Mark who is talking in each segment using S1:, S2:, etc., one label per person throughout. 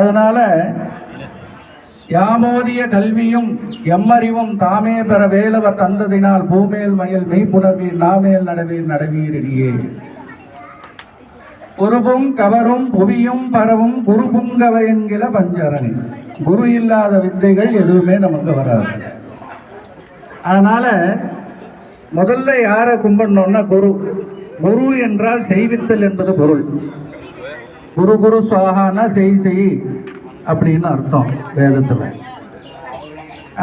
S1: அதனால யாமோதிய கல்வியும் எம்மறிவும் தாமே பெற வேலவர் தந்ததினால் பூமேல் மயில் மெய்ப்புணர்வீர் நாமேல் நடவீர் நடவீரிடையே குருபும் கவரும் புவியும் பரவும் குரு புங்கவ என்கிற பஞ்சரணி குரு இல்லாத வித்தைகள் எதுவுமே நமக்கு வராது அதனால முதல்ல யாரை கும்பிடணும்னா குரு குரு என்றால் செய்வித்தல் என்பது பொருள் குரு குரு சுவாகான்னா செய் செய் அப்படின்னு அர்த்தம் வேதத்தில்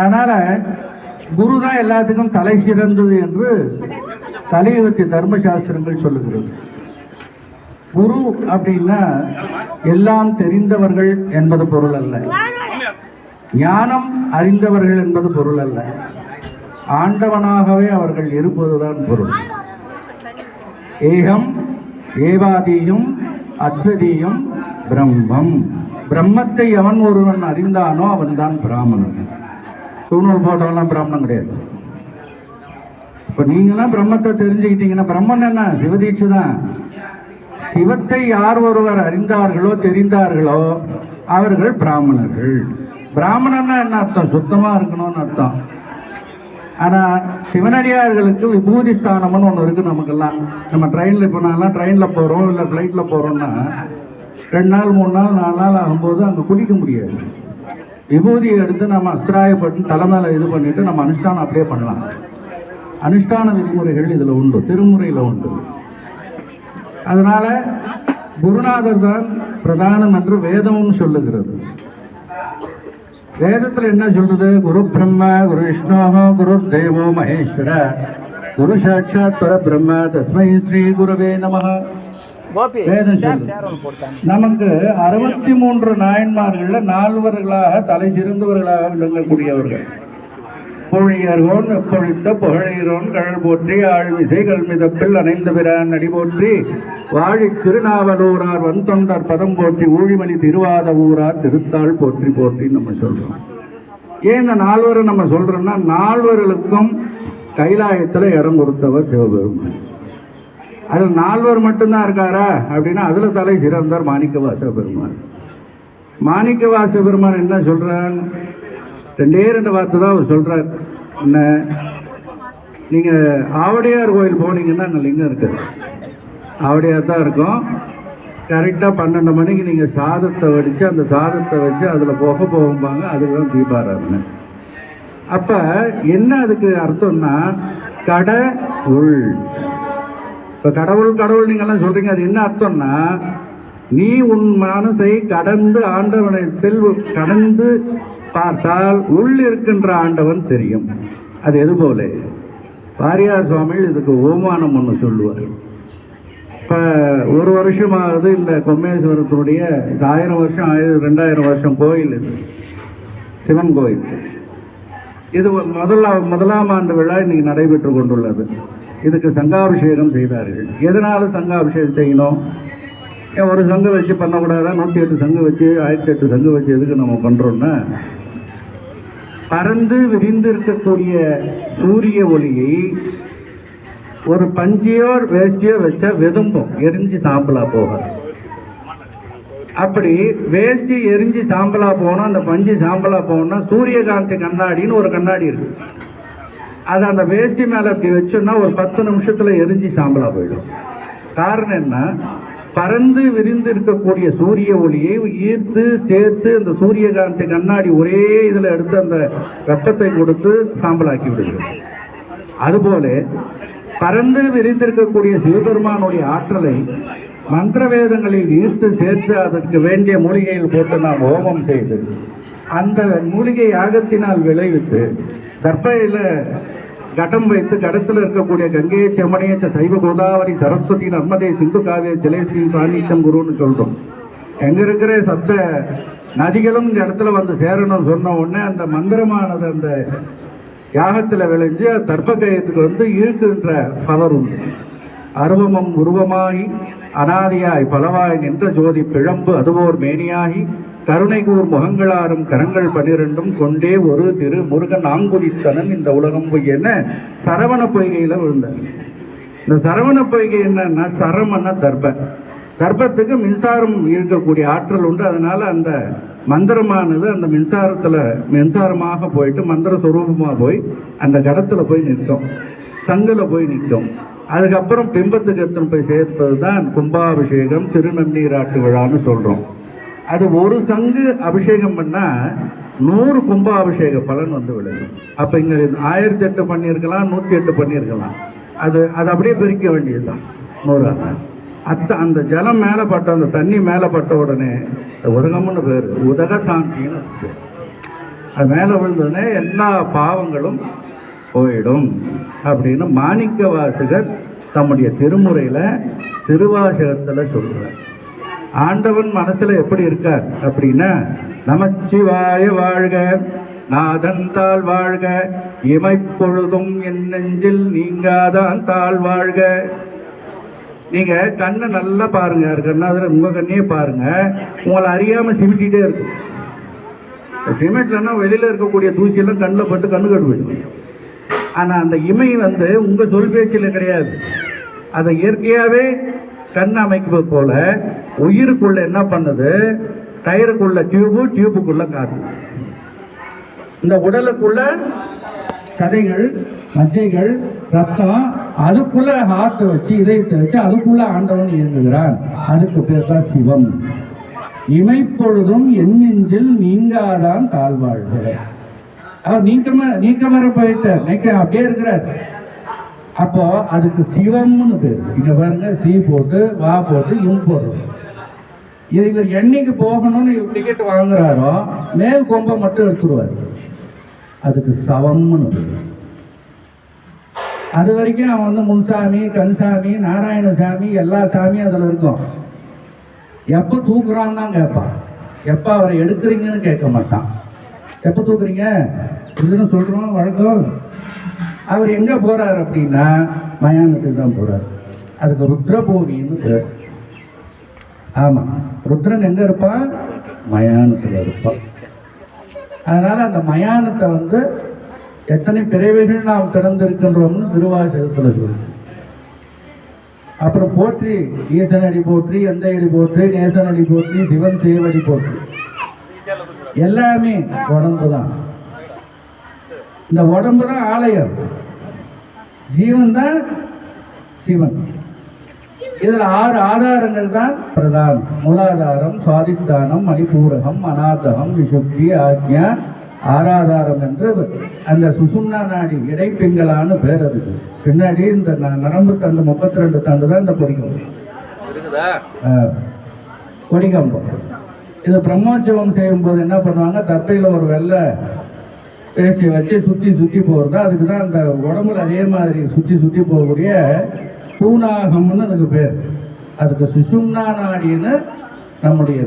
S1: அதனால் குரு தான் எல்லாத்துக்கும் தலை சிறந்தது என்று தலையுகத்தி தர்மசாஸ்திரங்கள் சொல்லுகிறது குரு அப்படின்னா எல்லாம் தெரிந்தவர்கள் என்பது பொருள் அல்ல ஞானம் அறிந்தவர்கள் என்பது பொருள் அல்ல ஆண்டவனாகவே அவர்கள் இருப்பதுதான் பொருள் ஏகம் ஏவாதியும் அத்வதீயம் பிரம்மம் பிரம்மத்தை எவன் ஒருவன் அறிந்தானோ அவன் தான் பிராமணன் சூழ்நூல் போட்டவெல்லாம் பிராமணன் கிடையாது இப்போ நீங்களாம் பிரம்மத்தை தெரிஞ்சுக்கிட்டீங்கன்னா பிரம்மன் என்ன சிவதீட்சு தான் சிவத்தை யார் ஒருவர் அறிந்தார்களோ தெரிந்தார்களோ அவர்கள் பிராமணர்கள் பிராமணன்னா என்ன அர்த்தம் சுத்தமாக இருக்கணும்னு அர்த்தம் ஆனால் சிவனடியார்களுக்கு விபூதி ஸ்தானம்னு ஒன்று இருக்குது நமக்கெல்லாம் நம்ம ட்ரெயினில் போனாலும் ட்ரெயினில் போகிறோம் இல்லை ஃப்ளைட்டில் போகிறோம்னா ரெண்டு நாள் மூணு நாள் நாலு நாள் ஆகும்போது அங்கே குடிக்க முடியாது விபூதியை எடுத்து நம்ம அஸ்திராயப்பட்டு தலைமையில் இது பண்ணிவிட்டு நம்ம அனுஷ்டானம் அப்படியே பண்ணலாம் அனுஷ்டான விதிமுறைகள் இதில் உண்டு திருமுறையில் உண்டு அதனால் குருநாதர் தான் பிரதானம் என்று வேதமும் சொல்லுகிறது வேதத்தில் என்ன சொல்றது குரு பிரம்ம குரு விஷ்ணோ குரு தேவோ மகேஸ்வர குரு சாட்சாத் பர பிரம்ம தஸ்மை ஸ்ரீ குருவே நம நமக்கு அறுபத்தி மூன்று நாயன்மார்கள்ல நால்வர்களாக தலை சிறந்தவர்களாக விளங்கக்கூடியவர்கள் மொழியர்கோன் பொழித்த புகழீரோன் கழல் போற்றி ஆழ்விசை கல்மிதப்பில் அணைந்த பிறான் அடி போற்றி வாழி திருநாவலூரார் வந்தொண்டர் பதம் போற்றி ஊழிமணி திருவாத ஊரார் திருத்தாள் போற்றி போற்றி நம்ம சொல்கிறோம் ஏன் இந்த நால்வரை நம்ம சொல்கிறோம்னா நால்வர்களுக்கும் கைலாயத்தில் இடம் கொடுத்தவர் சிவபெருமான் அதில் நால்வர் மட்டும்தான் இருக்காரா அப்படின்னா அதில் தலை சிறந்தார் மாணிக்க வாச பெருமான் மாணிக்க பெருமான் என்ன சொல்கிறான் ரெண்டே ரெண்டு வார்த்தை தான் அவர் சொல்கிறார் என்ன நீங்கள் ஆவடியார் கோயில் போனீங்கன்னா அங்கே லிங்கம் இருக்குது ஆவடியார் தான் இருக்கும் கரெக்டாக பன்னெண்டு மணிக்கு நீங்கள் சாதத்தை வடித்து அந்த சாதத்தை வச்சு அதில் போக போகும்பாங்க அதுதான் தீபாராதனை அப்போ என்ன அதுக்கு அர்த்தம்னா கட உள் இப்போ கடவுள் கடவுள் நீங்கள்லாம் சொல்கிறீங்க அது என்ன அர்த்தம்னா நீ உன் மனசை கடந்து ஆண்டவனை செல்வ கடந்து பார்த்தால் உள் இருக்கின்ற ஆண்டவன் தெரியும் அது எது போல பாரியார் சுவாமிகள் இதுக்கு ஓமானம் ஒன்று சொல்லுவார் இப்போ ஒரு வருஷமாவது இந்த கொம்மேஸ்வரத்தினுடைய இந்த ஆயிரம் வருஷம் ஆயிரம் ரெண்டாயிரம் வருஷம் கோயில் இது சிவன் கோயில் இது முதல்ல முதலாம் ஆண்டு விழா இன்றைக்கி நடைபெற்று கொண்டுள்ளது இதுக்கு சங்காபிஷேகம் செய்தார்கள் எதனால் சங்காபிஷேகம் செய்யணும் ஒரு சங்கு வச்சு பண்ணக்கூடாதா நூற்றி எட்டு சங்கு வச்சு ஆயிரத்தி எட்டு சங்கு வச்சு எதுக்கு நம்ம பண்ணுறோன்னா பறந்து விரிந்திருக்கக்கூடிய சூரிய ஒளியை ஒரு பஞ்சியோ வேஸ்டியோ வச்சா வெதும்பும் எரிஞ்சு சாம்பலா போக அப்படி வேஸ்டி எரிஞ்சு சாம்பலா போனால் அந்த பஞ்சு சாம்பலா போகணும்னா சூரியகாந்தி கண்ணாடின்னு ஒரு கண்ணாடி இருக்கு அதை அந்த வேஸ்டி மேலே அப்படி வச்சோம்னா ஒரு பத்து நிமிஷத்தில் எரிஞ்சு சாம்பலாக போயிடும் காரணம் என்ன பறந்து விரிந்து இருக்கக்கூடிய சூரிய ஒளியை ஈர்த்து சேர்த்து அந்த சூரியகாந்தி கண்ணாடி ஒரே இதில் எடுத்து அந்த வெப்பத்தை கொடுத்து சாம்பலாக்கி விடுகிறது அதுபோல பறந்து விரிந்திருக்கக்கூடிய சிவபெருமானுடைய ஆற்றலை மந்திர வேதங்களில் ஈர்த்து சேர்த்து அதற்கு வேண்டிய மூலிகையில் போட்டு நாம் ஹோமம் செய்து அந்த மூலிகை யாகத்தினால் விளைவித்து தற்பையில் கடம் வைத்து கடத்தில் இருக்கக்கூடிய கங்கைய செம்மனையச்ச சைவ கோதாவரி சரஸ்வதி நர்மதே சிந்து காவிய ஜலேஸ்ரீ சாநித்தியம் குருன்னு சொல்கிறோம் எங்கே இருக்கிற சப்த நதிகளும் இந்த இடத்துல வந்து சேரணும்னு சொன்ன உடனே அந்த மந்திரமானது அந்த யாகத்தில் விளைஞ்சு தர்ப்பகயத்துக்கு வந்து இழுக்குன்ற பவர் உண்டு அருவமும் உருவமாகி அனாதியாய் பலவாய் நின்ற ஜோதி பிழம்பு அதுவோர் மேனியாகி கருணை கூர் முகங்களாரும் கரங்கள் பனிரெண்டும் கொண்டே ஒரு திரு முருகன் ஆங்குதித்தனன் இந்த உலகம் போய் என்ன சரவண பொய்கையில் விழுந்தார் இந்த சரவண பொய்கை என்னன்னா சரமன்னா தர்ப தர்பத்துக்கு மின்சாரம் இருக்கக்கூடிய ஆற்றல் உண்டு அதனால அந்த மந்திரமானது அந்த மின்சாரத்தில் மின்சாரமாக போயிட்டு மந்திர சுரூபமாக போய் அந்த கடத்தில் போய் நிற்கும் சங்கில் போய் நிற்கும் அதுக்கப்புறம் பிம்பத்துக்கு எத்தனை போய் சேர்ப்பது தான் கும்பாபிஷேகம் திருநன்னீராட்டு விழான்னு சொல்கிறோம் அது ஒரு சங்கு அபிஷேகம் பண்ணால் நூறு கும்ப அபிஷேக பலன் வந்து விழுது அப்போ இங்கே ஆயிரத்தி எட்டு பண்ணியிருக்கலாம் நூற்றி எட்டு பண்ணியிருக்கலாம் அது அது அப்படியே பிரிக்க வேண்டியது தான் நூறாக அத்த அந்த ஜலம் மேலே பட்ட அந்த தண்ணி மேலே பட்ட உடனே உதகம்னு பேர் உதக சாந்தின்னு அது மேலே விழுந்தோடனே எல்லா பாவங்களும் போயிடும் அப்படின்னு மாணிக்க வாசகர் தம்முடைய திருமுறையில் திருவாசகத்தில் சொல்கிறார் ஆண்டவன் மனசுல எப்படி இருக்கார் அப்படின்னா நமச்சிவாய வாழ்க நாதந்தால் வாழ்க இமைப்பொழுதும் என் நெஞ்சில் நீங்காதான் தாழ் வாழ்க நீங்க கண்ணை நல்லா பாருங்க கண்ணாதர உங்க கண்ணே பாருங்க உங்களை அறியாம சிமிட்டிகிட்டே இருக்கும் சிமெண்ட்லன்னா வெளியில இருக்கக்கூடிய தூசியெல்லாம் கண்ணில் பட்டு கண்ணு கட்டுவிடும் ஆனால் அந்த இமை வந்து உங்கள் சொல் பேச்சில் கிடையாது அதை இயற்கையாகவே கண் அமைப்பு போல உயிருக்குள்ள என்ன பண்ணுது டயருக்குள்ள டியூபு டியூபுக்குள்ள காற்று இந்த உடலுக்குள்ள சதைகள் மஜ்ஜைகள் ரத்தம் அதுக்குள்ள ஹார்ட் வச்சு இதயத்தை வச்சு அதுக்குள்ள ஆண்டவன் இயங்குகிறான் அதுக்கு பேர் தான் சிவம் இமைப்பொழுதும் எண்ணெஞ்சில் நீங்காதான் கால்வாழ்கிறார் அவர் நீக்கம நீக்கமர போயிட்டார் நீக்க அப்படியே இருக்கிறார் அப்போ அதுக்கு சிவம்னு பேர் இங்கே பாருங்க சி போட்டு வா போட்டு இம் போடுறோம் இது இவர் என்னைக்கு போகணும்னு இவர் டிக்கெட் வாங்குறாரோ மேல் கொம்பை மட்டும் எடுத்துருவார் அதுக்கு சவம்னு அது வரைக்கும் அவன் வந்து முன்சாமி கன்சாமி நாராயணசாமி எல்லா சாமியும் அதில் இருக்கும் எப்போ தூக்குறான்னு தான் கேட்பான் எப்போ அவரை எடுக்கிறீங்கன்னு கேட்க மாட்டான் எப்போ தூக்குறீங்க இதுன்னு சொல்கிறோம் வழக்கம் அவர் எங்கே போறார் அப்படின்னா மயானத்துக்கு தான் போறார் அதுக்கு ருத்ரபூமின்னு பேர் ஆமாம் ருத்ரன் எங்கே இருப்பான் மயானத்தில் இருப்பான் அதனால் அந்த மயானத்தை வந்து எத்தனை பிறவைகள் நாம் திறந்திருக்கின்றோம்னு திருவாசகத்தில் சொல்லு அப்புறம் போற்றி ஈசனடி போற்றி எந்த அடி போற்றி நேசனடி போற்றி சிவன் சேவடி போற்றி எல்லாமே உடம்பு தான் இந்த உடம்பு தான் ஆலயம் ஜீவன் தான் சிவன் இதில் ஆறு ஆதாரங்கள் தான் பிரதான் மூலாதாரம் சுவாதிஸ்தானம் மணிபூரகம் அநாதகம் விசுப்தி ஆக்ஞா ஆறாதாரம் என்று அந்த சுசும்னா நாடி இடைப்பெண்களான பேர் அது பின்னாடி இந்த நரம்பு தண்டு முப்பத்தி ரெண்டு தண்டு தான் இந்த பொடிக்கம்பம் கொடிகம்பம் இது பிரம்மோற்சவம் போது என்ன பண்ணுவாங்க தப்பையில் ஒரு வெள்ளை பேசி வச்சு சுற்றி சுற்றி போகிறது அதுக்கு தான் அந்த உடம்புல அதே மாதிரி சுற்றி சுற்றி போகக்கூடிய பூனாகம்னு அதுக்கு பேர் அதுக்கு சுஷும்னா நாடின்னு நம்முடைய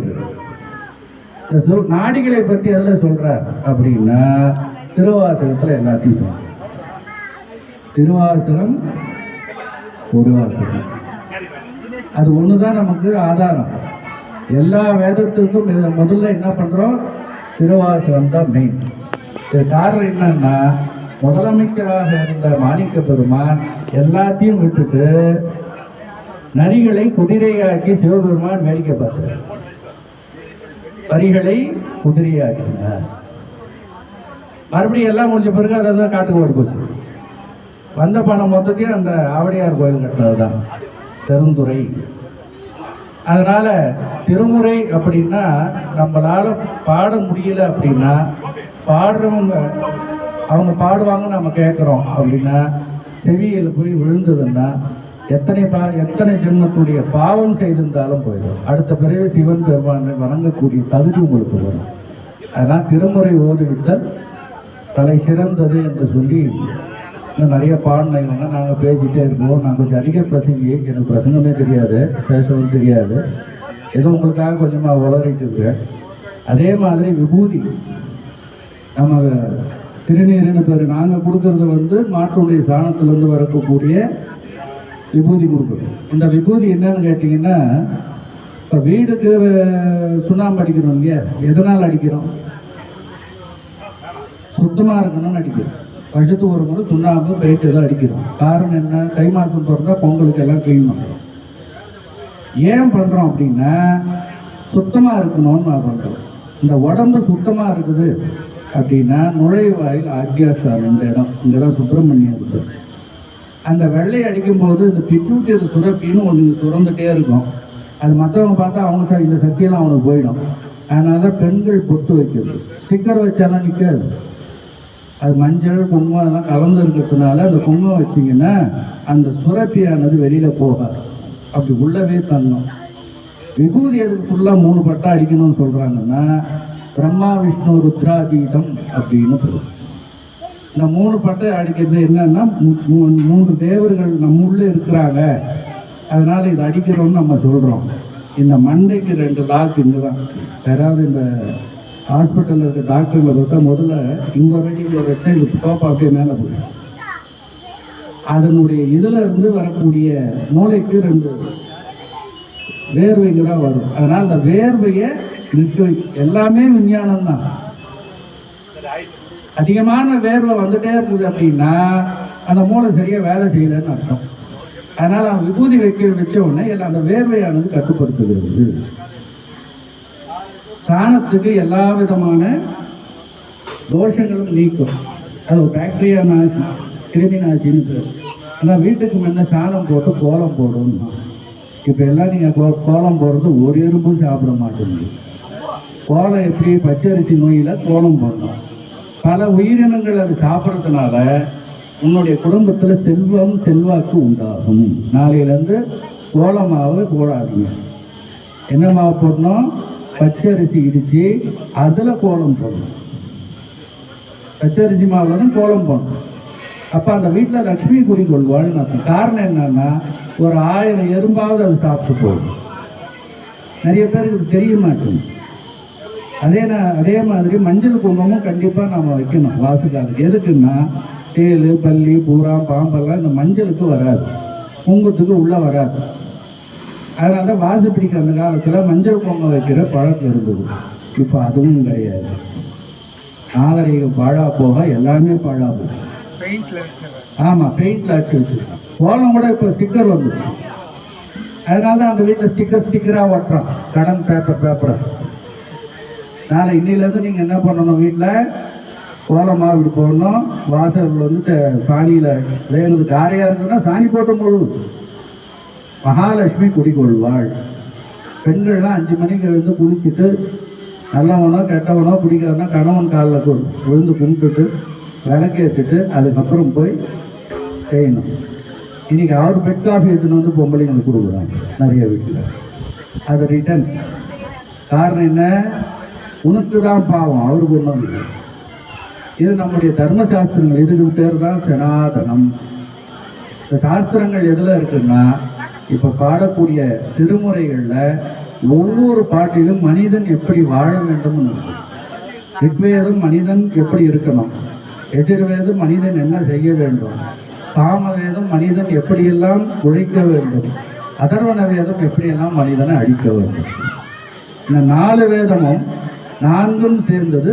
S1: இந்த சு நாடிகளை பற்றி எதில் சொல்கிறார் அப்படின்னா திருவாசகத்தில் எல்லாத்தையும் சொல்கிறார் திருவாசகம் உருவாசகம் அது ஒன்று தான் நமக்கு ஆதாரம் எல்லா வேதத்துக்கும் முதல்ல என்ன பண்ணுறோம் திருவாசகம் தான் மெயின் காரணம் என்னன்னா முதலமைச்சராக இருந்த மாணிக்க பெருமான் எல்லாத்தையும் விட்டுட்டு நரிகளை குதிரையாக்கி சிவபெருமான் வேடிக்கை பார்த்தார் வரிகளை குதிரையாக்கினார் மறுபடியும் எல்லாம் முடிஞ்ச பிறகு அதை தான் காட்டுக்கு ஓடி போச்சு வந்த பணம் மொத்தத்தையும் அந்த ஆவடியார் கோயில் கட்டினது தான் பெருந்துறை அதனால் திருமுறை அப்படின்னா நம்மளால் பாட முடியல அப்படின்னா பாடுறவங்க அவங்க பாடுவாங்க நம்ம கேட்குறோம் அப்படின்னா செவியில் போய் விழுந்ததுன்னா எத்தனை பா எத்தனை ஜென்மத்துடைய பாவம் செய்திருந்தாலும் போயிடும் அடுத்த பிறகு சிவன் பெருமானை வணங்கக்கூடிய தகுதி உங்களுக்கு வரும் அதெல்லாம் திருமுறை ஓதுவிட்டால் தலை சிறந்தது என்று சொல்லி இன்னும் நிறைய பாடினவங்க நாங்கள் பேசிகிட்டே இருப்போம் நான் கொஞ்சம் அதிக பிரசங்கி எனக்கு பிரசங்கமே தெரியாது பேசவும் தெரியாது ஏதோ உங்களுக்காக கொஞ்சமாக உளறிட்டு இருக்கேன் அதே மாதிரி விபூதி நமது திருநீரின் பேர் நாங்கள் கொடுக்கறது வந்து மாட்டுடைய சாணத்திலேருந்து வரக்கூடிய விபூதி கொடுக்குறோம் இந்த விபூதி என்னன்னு கேட்டிங்கன்னா இப்போ வீடுக்கு சுண்ணாம்பு அடிக்கிறோம் இல்லையா எதனால் அடிக்கிறோம் சுத்தமாக இருக்கணும்னு அடிக்கிறோம் பழுத்து ஒரு முறை சுண்ணாம்பு பெயிண்ட் எதுவும் அடிக்கிறோம் காரணம் என்ன தை மாதம் பிறந்தால் பொங்கலுக்கு எல்லாம் க்ளீன் பண்ணுறோம் ஏன் பண்ணுறோம் அப்படின்னா சுத்தமாக இருக்கணும்னு நான் பண்ணுறோம் இந்த உடம்பு சுத்தமாக இருக்குது அப்படின்னா நுழைவாயில் ஆக்யாஸ்தார் இந்த இடம் இந்த இடம் சுப்பிரமணியம் அந்த வெள்ளை அடிக்கும்போது இந்த பிட்யூட்டியர் சுரப்பின்னு ஒன்று சுரந்துகிட்டே இருக்கும் அது மற்றவங்க பார்த்தா அவங்க சார் இந்த சக்தியெல்லாம் அவனுக்கு போயிடும் அதனால தான் பெண்கள் பொட்டு வைக்கிறது ஸ்டிக்கர் வச்சாலாம் நிற்காது அது மஞ்சள் குங்குமம் அதெல்லாம் கலந்து இருக்கிறதுனால அந்த குங்குமம் வச்சிங்கன்னா அந்த சுரப்பியானது வெளியில் போகாது அப்படி உள்ளவே தங்கும் விபூதி அதுக்கு ஃபுல்லாக மூணு பட்டா அடிக்கணும்னு சொல்கிறாங்கன்னா பிரம்மா விஷ்ணு ருத்ராதீதம் அப்படின்னு பேர் இந்த மூணு பட்டை அடிக்கிறது என்னன்னா மூன்று தேவர்கள் நம்முள்ளே இருக்கிறாங்க அதனால் இதை அடிக்கிறோம்னு நம்ம சொல்கிறோம் இந்த மண்டைக்கு ரெண்டு லாக் இங்கே தான் யாராவது இந்த ஹாஸ்பிட்டலில் இருக்க டாக்டருங்களை பார்த்தா முதல்ல இங்கே ஒரு அடி ஒரு அடிச்சா இந்த கோப்பா அப்படியே மேலே போயிடும் அதனுடைய இதில் இருந்து வரக்கூடிய மூளைக்கு ரெண்டு வேர்வைங்க தான் வரும் அதனால் அந்த வேர்வையை நிற்க எல்லாமே விஞ்ஞானம் தான் அதிகமான வேர்வை வந்துட்டே இருக்குது அப்படின்னா அந்த மூளை சரியாக வேலை செய்யலைன்னு அர்த்தம் அதனால் அவன் விபூதி வைக்க வச்ச உடனே எல்லாம் அந்த வேர்வையானது கட்டுப்படுத்துகிறது சாணத்துக்கு எல்லா விதமான தோஷங்களும் நீக்கும் அது ஒரு பாக்டீரியா நாசி கிருமி நாசின்னு பேர் ஆனால் வீட்டுக்கு முன்னே சாணம் போட்டு கோலம் போடணும் இப்போ எல்லாம் நீங்கள் கோ கோலம் போடுறது ஒரு எறும்பும் சாப்பிட மாட்டேங்குது கோலம் எப்படி பச்சரிசி நோயில் கோலம் போடணும் பல உயிரினங்கள் அது சாப்பிட்றதுனால உன்னுடைய குடும்பத்தில் செல்வம் செல்வாக்கு உண்டாகும் நாளையிலேருந்து கோலமாவு போடாதீங்க என்ன மாவு போடணும் பச்சரிசி இடித்து அதில் கோலம் போடணும் பச்சரிசி மாவில் தான் கோலம் போடணும் அப்போ அந்த வீட்டில் லக்ஷ்மி குறி அர்த்தம் காரணம் என்னன்னா ஒரு ஆயிரம் எறும்பாவது அது சாப்பிட்டு போகும் நிறைய பேருக்கு தெரிய மாட்டேங்குது அதே நான் அதே மாதிரி மஞ்சள் குங்குமம் கண்டிப்பாக நாம் வைக்கணும் வாசலுக்கு எதுக்குன்னா தேல் பல்லி பூரா பாம்பெல்லாம் இந்த மஞ்சளுக்கு வராது குங்குத்துக்கு உள்ளே வராது அதனால தான் வாசு பிடிக்க அந்த காலத்தில் மஞ்சள் குங்குமம் வைக்கிற பழக்கம் இருந்தது இப்போ அதுவும் கிடையாது நாகரீகம் பாழாக போக எல்லாமே பாழாக போகும் ஆமாம் பெயிண்டில் அடிச்சு வச்சுருக்கான் ஓலம் கூட இப்போ ஸ்டிக்கர் வந்துடுச்சு அதனால தான் அந்த வீட்டில் ஸ்டிக்கர் ஸ்டிக்கராக ஓட்டுறான் கடன் பேப்பர் பேப்பரை நாளை இன்னிலேருந்து நீங்கள் என்ன பண்ணணும் வீட்டில் கோலமாக இப்படி போடணும் வாசல் வந்து சாணியில் வேணுது காரையாக இருந்ததுன்னா சாணி போட்ட பொழுது மகாலட்சுமி குடிக்கொள்வாள் பெண்கள்லாம் அஞ்சு மணிக்கு எழுந்து குளிச்சுட்டு நல்லவனோ கெட்டவனோ பிடிக்கிறதுனா கணவன் காலில் விழுந்து கும்பிட்டுட்டு விளக்கேற்றுட்டு அதுக்கப்புறம் போய் செய்யணும் இன்றைக்கி ஆறு பெட் காஃபி எடுத்துன்னு வந்து பொம்பளைங்களுக்கு கொடுக்குறாங்க நிறைய வீட்டில் அது ரிட்டன் காரணம் என்ன உனக்கு தான் பாவம் அவருக்கு ஒன்றும் இல்லை இது நம்முடைய தர்ம சாஸ்திரங்கள் இதுக்கு பேர் தான் சனாதனம் இந்த சாஸ்திரங்கள் எதில் இருக்குன்னா இப்போ பாடக்கூடிய திருமுறைகளில் ஒவ்வொரு பாட்டிலும் மனிதன் எப்படி வாழ வேண்டும் ரிக்வேதம் மனிதன் எப்படி இருக்கணும் எதிர்வேதம் மனிதன் என்ன செய்ய வேண்டும் சாம வேதம் மனிதன் எப்படியெல்லாம் உழைக்க வேண்டும் அதர்வன வேதம் எப்படியெல்லாம் மனிதனை அழிக்க வேண்டும் இந்த நாலு வேதமும் நான்கும் சேர்ந்தது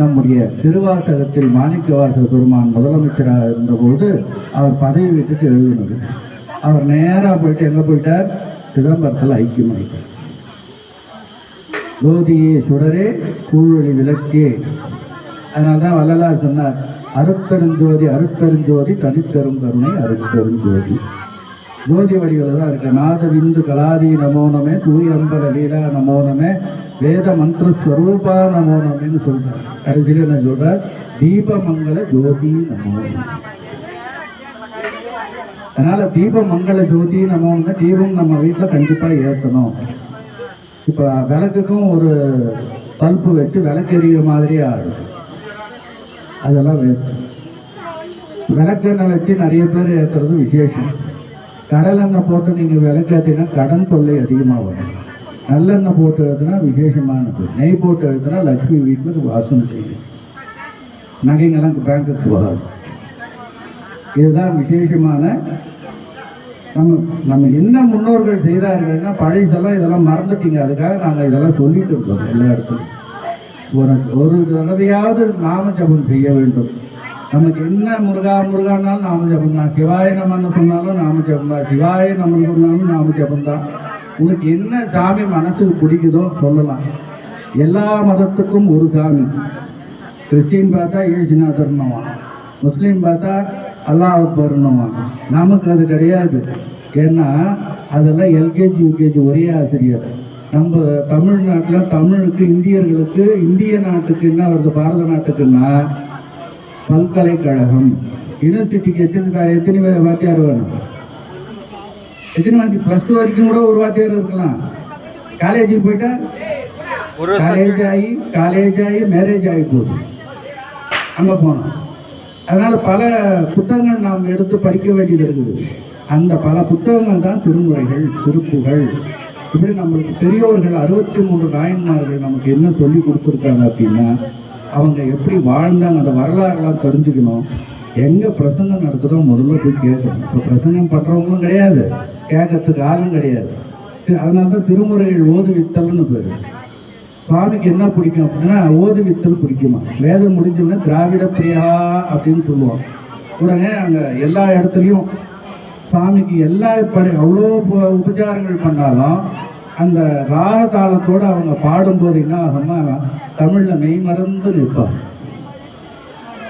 S1: நம்முடைய திருவாசகத்தில் மாணிக்க வாசக பெருமான் முதலமைச்சராக இருந்தபோது அவர் பதவி விட்டுட்டு எழுதினது அவர் நேராக போயிட்டு எங்கே போயிட்டார் சிதம்பரத்தில் ஐக்கியமாயிட்டார் ஜோதியே சுடரே சூழலி விளக்கே அதனால்தான் தான் வள்ளலார் சொன்னார் அருப்பெருஞ்சோதி அருப்பெருஞ்சோதி தனித்தரும் கருணை அருட்பெருஞ்சோதி ஜோதி வடிவில் தான் இருக்கு நாத விந்து கலாதி நமோனமே தூய் அம்பல லீலா நமோனமே வேத மந்திர ஸ்வரூபா நமோனமேன்னு சொல்கிறார் கடைசியில் என்ன சொல்கிறார் தீபமங்கல ஜோதி நமோனமே அதனால் தீபமங்கல ஜோதி நமோன்னு தீபம் நம்ம வீட்டில் கண்டிப்பாக ஏற்றணும் இப்போ விளக்குக்கும் ஒரு பல்பு வச்சு எறிகிற மாதிரியே ஆகும் அதெல்லாம் வேஸ்ட் விளக்கெண்ணெய் வச்சு நிறைய பேர் ஏற்றுறது விசேஷம் கடலெண்ணெய் போட்டு நீங்கள் விளக்கேற்றினா கடன் தொல்லை அதிகமாக வரும் நல்லெண்ணெய் போட்டு எழுதுனா விசேஷமானது நெய் போட்டு எழுதுனா லட்சுமி வீட்டில் வாசம் செய்யும் நகைங்கெல்லாம் பேங்க்குக்கு போகாது இதுதான் விசேஷமான நம்ம நம்ம என்ன முன்னோர்கள் செய்தார்கள்னா செல்லாம் இதெல்லாம் மறந்துட்டீங்க அதுக்காக நாங்கள் இதெல்லாம் சொல்லிட்டு இருக்கோம் எல்லா இடத்துலையும் ஒரு ஒரு தடவையாவது நாம ஜபம் செய்ய வேண்டும் நமக்கு என்ன முருகா முருகானாலும் நாம ஜபம் தான் சிவாய நம்மன்னு சொன்னாலும் நாம ஜபம் தான் சிவாய நம்மன்னு சொன்னாலும் நாம ஜபம் தான் உனக்கு என்ன சாமி மனசுக்கு பிடிக்குதோ சொல்லலாம் எல்லா மதத்துக்கும் ஒரு சாமி கிறிஸ்டின் பார்த்தா ஏசுநாதர் முஸ்லீம் பார்த்தா அல்லாஹ் அக்பர்னுமா நமக்கு அது கிடையாது ஏன்னா அதெல்லாம் எல்கேஜி யூகேஜி ஒரே ஆசிரியர் நம்ம தமிழ்நாட்டில் தமிழுக்கு இந்தியர்களுக்கு இந்திய நாட்டுக்கு என்ன வருது பாரத நாட்டுக்குன்னா பல்கலைக்கழகம் யூனிவர்சிட்டிக்கு எத்தனை எத்தனை வாத்தியார் வேணும் எத்தனை வாத்தி ப்ளஸ் வரைக்கும் கூட ஒரு வாத்தியார் இருக்கலாம் காலேஜுக்கு போயிட்டா காலேஜ் ஆகி காலேஜ் ஆகி மேரேஜ் ஆகி போகுது அங்கே போனோம் அதனால் பல புத்தகங்கள் நாம் எடுத்து படிக்க வேண்டியது இருக்குது அந்த பல புத்தகங்கள் தான் திருமுறைகள் திருப்புகள் இது நம்மளுக்கு பெரியோர்கள் அறுபத்தி மூணு நாயன்மார்கள் நமக்கு என்ன சொல்லி கொடுத்துருக்காங்க அப்படின்னா அவங்க எப்படி வாழ்ந்தாங்க அந்த வரலாறுலாம் தெரிஞ்சுக்கணும் எங்கே பிரசங்கம் நடத்துகிறோ முதல்ல போய் கேட்கணும் இப்போ பிரசங்கம் பண்ணுறவங்களும் கிடையாது கேட்கறதுக்கு ஆளும் கிடையாது அதனால தான் திருமுறைகள் ஓதுவித்தல்னு பேர் சுவாமிக்கு என்ன பிடிக்கும் அப்படின்னா ஓதுவித்தல் பிடிக்குமா வேதம் முடிஞ்சோடனே திராவிட பிரியா அப்படின்னு சொல்லுவோம் உடனே அங்கே எல்லா இடத்துலையும் சுவாமிக்கு எல்லா படி அவ்வளோ உபச்சாரங்கள் பண்ணாலும் அந்த ராகதாளத்தோடு அவங்க பாடும்போது என்ன ஆகும்னா தமிழில் மெய் மறந்து நிற்பாங்க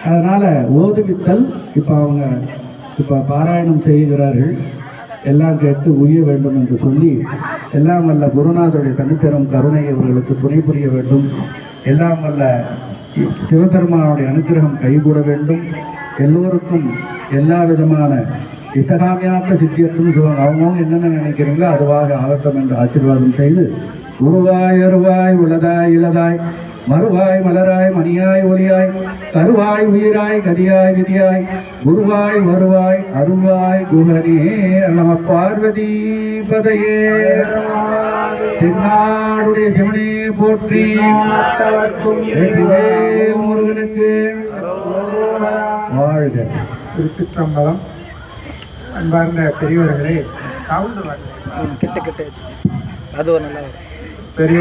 S1: அதனால் ஓதுவித்தல் இப்போ அவங்க இப்போ பாராயணம் செய்கிறார்கள் எல்லாம் கேட்டு உய வேண்டும் என்று சொல்லி எல்லாம் வல்ல குருநாதருடைய தனிப்பெரும் கருணை இவர்களுக்கு துணை புரிய வேண்டும் எல்லாம் வல்ல சிவபெருமானுடைய அனுகிரகம் கைகூட வேண்டும் எல்லோருக்கும் எல்லா விதமான இஷ்டகாமியார்த்த சித்தியத்துன்னு சொல்லுவாங்க அவங்க என்னென்ன நினைக்கிறீங்களோ அதுவாக ஆகட்டும் என்று ஆசீர்வாதம் செய்து உருவாய் அருவாய் உளதாய் இளதாய் மறுவாய் மலராய் மணியாய் ஒளியாய் கருவாய் உயிராய் கதியாய் விதியாய் குருவாய் வருவாய் அருவாய் குஹரியே நம பார்வதி பதையே தென்னாடுடைய சிவனே போற்றி முருகனுக்கு வாழ்க திருச்சிற்றம்பலம் அன்பார்ந்த பெரியவர்களே சவுண்டு கிட்ட கிட்ட அது ஒரு நல்ல பெரிய